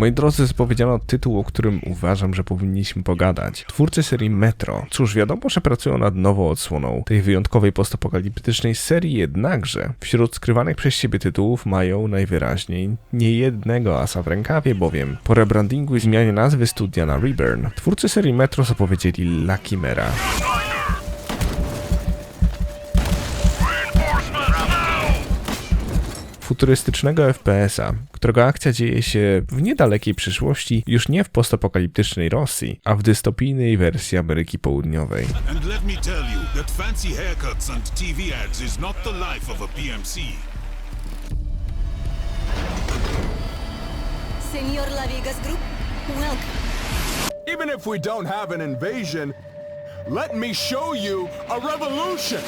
Moi drodzy, zapowiedziano tytuł, o którym uważam, że powinniśmy pogadać. Twórcy serii Metro. Cóż, wiadomo, że pracują nad nową odsłoną tej wyjątkowej postapokaliptycznej serii, jednakże wśród skrywanych przez siebie tytułów mają najwyraźniej nie jednego asa w rękawie, bowiem po rebrandingu i zmianie nazwy studia na Reburn, twórcy serii Metro zapowiedzieli Lucky Mera. Futurystycznego FPS-a, którego akcja dzieje się w niedalekiej przyszłości, już nie w postapokaliptycznej Rosji, a w dystopijnej wersji Ameryki Południowej. Señor La Vegas Group, welcome. Even if we don't have an invasion, let me show you a revolution.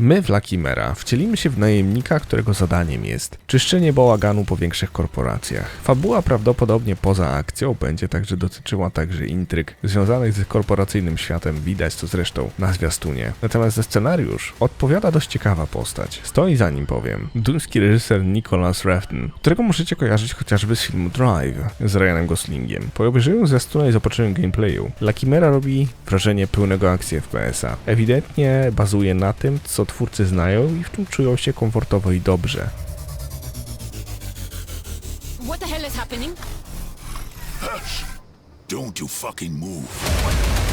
My w Lucky Mera wcielimy się w najemnika, którego zadaniem jest czyszczenie bałaganu po większych korporacjach. Fabuła prawdopodobnie poza akcją będzie także dotyczyła także intryg związanych z korporacyjnym światem, widać to zresztą na zwiastunie. Natomiast za scenariusz odpowiada dość ciekawa postać. Stoi za nim powiem duński reżyser Nicholas Refn, którego możecie kojarzyć chociażby z filmu Drive z Ryanem Goslingiem. Po obejrzeniu zwiastuna i zobaczeniu gameplayu, Lucky Mera robi wrażenie pełnego akcji FPS-a. Ewidentnie bazuje na tym, co twórcy znają i w czym czują się komfortowo i dobrze. What the hell is happening? Don't you fucking move.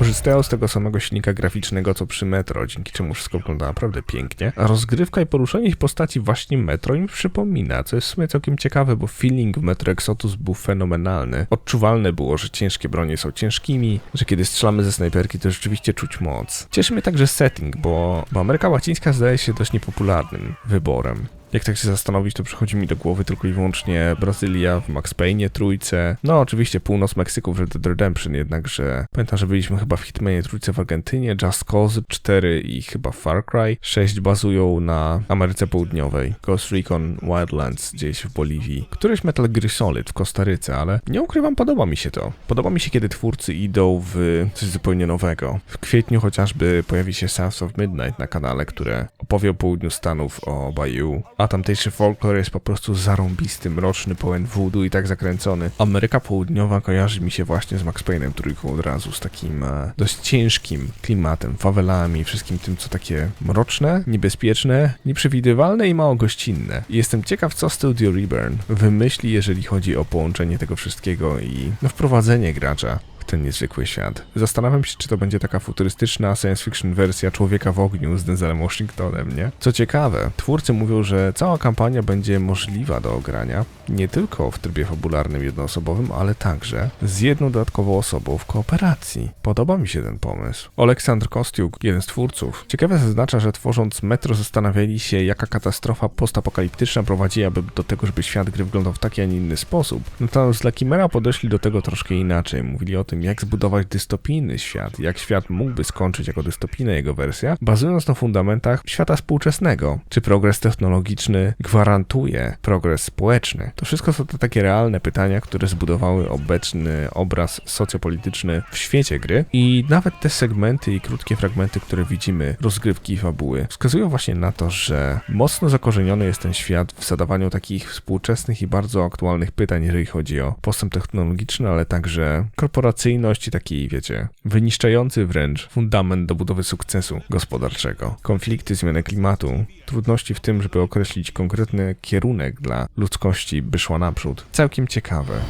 Korzystają z tego samego silnika graficznego co przy Metro, dzięki czemu wszystko wygląda naprawdę pięknie. A rozgrywka i poruszanie ich postaci właśnie Metro mi przypomina, co jest w sumie całkiem ciekawe, bo feeling w Metro Exodus był fenomenalny. Odczuwalne było, że ciężkie bronie są ciężkimi, że kiedy strzelamy ze snajperki to rzeczywiście czuć moc. Cieszy mnie także setting, bo Ameryka Łacińska zdaje się dość niepopularnym wyborem. Jak tak się zastanowić, to przychodzi mi do głowy tylko i wyłącznie Brazylia w Max Payne trójce. No, oczywiście północ Meksyku w Red Dead Redemption, jednakże pamiętam, że byliśmy chyba w Hitmanie trójce w Argentynie, Just Cause 4 i chyba Far Cry 6 bazują na Ameryce Południowej. Ghost Recon Wildlands gdzieś w Boliwii. Któryś Metal Gear Solid w Kostaryce, ale nie ukrywam, podoba mi się to. Podoba mi się, kiedy twórcy idą w coś zupełnie nowego. W kwietniu chociażby pojawi się South of Midnight na kanale, które opowie o południu Stanów, o Bayou, a tamtejszy folklor jest po prostu zarąbisty, mroczny, pełen voodoo i tak zakręcony. Ameryka Południowa kojarzy mi się właśnie z Max Payne'em trójką od razu, z takim e, dość ciężkim klimatem, fawelami, wszystkim tym, co takie mroczne, niebezpieczne, nieprzewidywalne i mało gościnne. Jestem ciekaw, co Studio Reburn wymyśli, jeżeli chodzi o połączenie tego wszystkiego i no, wprowadzenie gracza ten niezwykły świat. Zastanawiam się, czy to będzie taka futurystyczna science fiction wersja Człowieka w ogniu z Denzelem Washingtonem, nie? Co ciekawe, twórcy mówią, że cała kampania będzie możliwa do ogrania nie tylko w trybie fabularnym jednoosobowym, ale także z jedną dodatkową osobą w kooperacji. Podoba mi się ten pomysł. Oleksandr Kostiuk, jeden z twórców, ciekawe zaznacza, że tworząc Metro zastanawiali się, jaka katastrofa postapokaliptyczna prowadziłaby do tego, żeby świat gry wyglądał w taki, a nie inny sposób. Natomiast dla Kimera podeszli do tego troszkę inaczej. Mówili o tym, jak zbudować dystopijny świat, jak świat mógłby skończyć jako dystopijna jego wersja, bazując na fundamentach świata współczesnego. Czy progres technologiczny gwarantuje progres społeczny? To wszystko są to takie realne pytania, które zbudowały obecny obraz socjopolityczny w świecie gry i nawet te segmenty i krótkie fragmenty, które widzimy, rozgrywki i fabuły, wskazują właśnie na to, że mocno zakorzeniony jest ten świat w zadawaniu takich współczesnych i bardzo aktualnych pytań, jeżeli chodzi o postęp technologiczny, ale także korporacyjność i taki, wiecie, wyniszczający wręcz fundament do budowy sukcesu gospodarczego. Konflikty, zmiany klimatu, trudności w tym, żeby określić konkretny kierunek dla ludzkości, by szła naprzód. Całkiem ciekawe.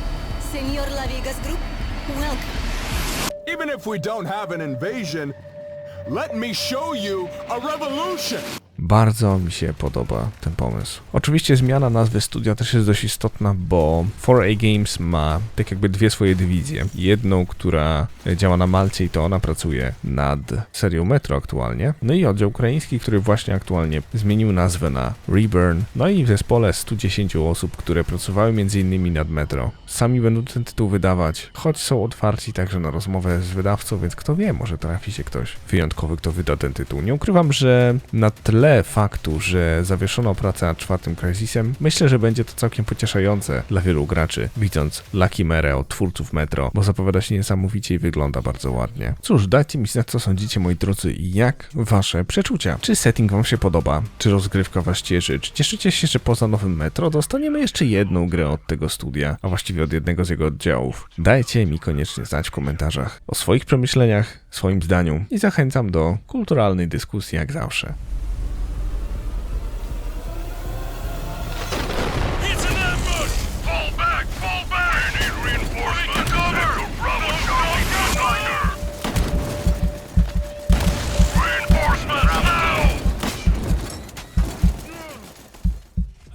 Señor La Vegas Group, welcome. Even if we don't have an invasion, let me show you a revolution. Bardzo mi się podoba ten pomysł. Oczywiście zmiana nazwy studia też jest dość istotna, bo 4A Games ma tak jakby dwie swoje dywizje. Jedną, która działa na Malcie i to ona pracuje nad serią Metro aktualnie. No i oddział ukraiński, który właśnie aktualnie zmienił nazwę na Reburn. No i w zespole 110 osób, które pracowały m.in. nad Metro. Sami będą ten tytuł wydawać, choć są otwarci także na rozmowę z wydawcą, więc kto wie, może trafi się ktoś wyjątkowy, kto wyda ten tytuł. Nie ukrywam, że na tle tle faktu, że zawieszono pracę nad czwartym Crysisem, myślę, że będzie to całkiem pocieszające dla wielu graczy, widząc Lucky Mere od twórców Metro, bo zapowiada się niesamowicie i wygląda bardzo ładnie. Cóż, dajcie mi znać, co sądzicie, moi drodzy, i jak wasze przeczucia. Czy setting wam się podoba? Czy rozgrywka was cieszy? Czy cieszycie się, że poza nowym Metro dostaniemy jeszcze jedną grę od tego studia, a właściwie od jednego z jego oddziałów? Dajcie mi koniecznie znać w komentarzach o swoich przemyśleniach, swoim zdaniu i zachęcam do kulturalnej dyskusji jak zawsze.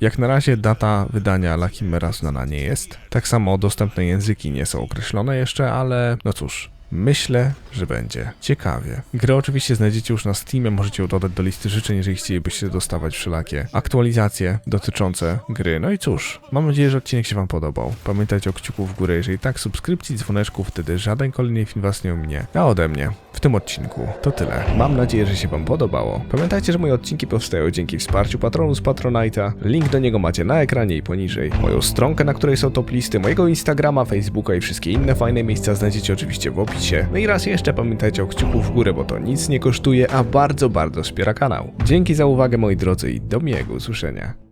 Jak na razie data wydania La Chimera znana nie jest. Tak samo dostępne języki nie są określone jeszcze, ale no cóż. Myślę, że będzie ciekawie. Grę oczywiście znajdziecie już na Steamie, możecie ją dodać do listy życzeń, jeżeli chcielibyście dostawać wszelakie aktualizacje dotyczące gry. No i cóż, mam nadzieję, że odcinek się Wam podobał. Pamiętajcie o kciuku w górę, jeżeli tak, subskrypcji, dzwoneczku, wtedy żaden kolejny film Was nie ominie. A ode mnie w tym odcinku to tyle. Mam nadzieję, że się Wam podobało. Pamiętajcie, że moje odcinki powstają dzięki wsparciu patronu z Patronite'a. Link do niego macie na ekranie i poniżej. Moją stronkę, na której są top listy, mojego Instagrama, Facebooka i wszystkie inne fajne miejsca znajdziecie oczywiście w opisie. No i raz jeszcze pamiętajcie o kciuku w górę, bo to nic nie kosztuje, a bardzo, bardzo wspiera kanał. Dzięki za uwagę moi drodzy i do miłego usłyszenia.